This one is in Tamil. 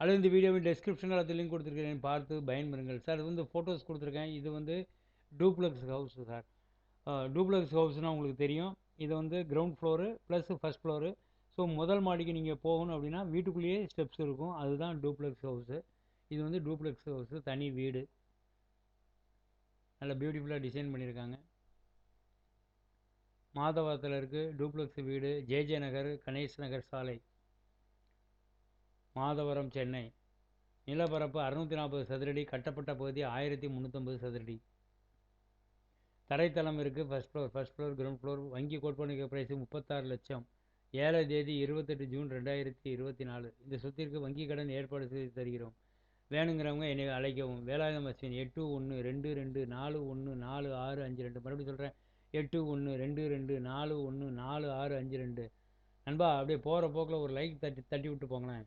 அல்லது இந்த வீடியோவின் டெஸ்கிரிப்ஷனில் அது லிங்க் கொடுத்துருக்கேன் பார்த்து பயன்பெறுங்கள். சார் இது வந்து ஃபோட்டோஸ் கொடுத்துருக்கேன். இது வந்து டூப்ளெக்ஸ் ஹவுஸ் சார். டூப்ளெக்ஸ் ஹவுஸ்னால் உங்களுக்கு தெரியும். இது வந்து ground floor plus first floor so முதல் மாடிக்கு நீங்கள் போகணும் அப்படின்னா வீட்டுக்குள்ளேயே ஸ்டெப்ஸ் இருக்கும். அதுதான் டூப்ளெக்ஸ் ஹவுஸு இது வந்து டூப்ளெக்ஸ் ஹவுஸு தனி வீடு. நல்லா பியூட்டிஃபுல்லாக டிசைன் பண்ணியிருக்காங்க. மாதவரத்தில் இருக்குது டூப்ளெக்ஸ் வீடு. ஜேஜே நகர் கணேஷ் நகர் சாலை. மாதவரம் சென்னை. நிலப்பரப்பு அறுநூற்றி நாற்பது சதுரடி கட்டப்பட்ட பகுதி ஆயிரத்தி முந்நூற்றம்பது சதுரடி. தரைத்தளம் இருக்குது first floor first floor ground floor வங்கி கோட்பணிக்க ப்ரைஸு முப்பத்தாறு லட்சம். ஏழாம் தேதி இருபத்தெட்டு ஜூன் ரெண்டாயிரத்தி இருபத்தி நாலு இந்த சொத்திற்கு வங்கி கடன் ஏற்பாடு செய்து தருகிறோம். வேணுங்கிறவங்க என்னை அழைக்கவும். வேலாயுதம் அஸ்வின் எட்டு ஒன்று ரெண்டு ரெண்டு நாலு ஒன்று நாலு ஆறு அஞ்சு ரெண்டு. மறுபடியும் சொல்கிறேன் எட்டு ஒன்று ரெண்டு ரெண்டு நாலு ஒன்று நாலு ஆறு அஞ்சு ரெண்டு. நண்பா அப்படியே போகிற போக்கில் ஒரு லைக் தட்டி தட்டி விட்டு போங்களேன்.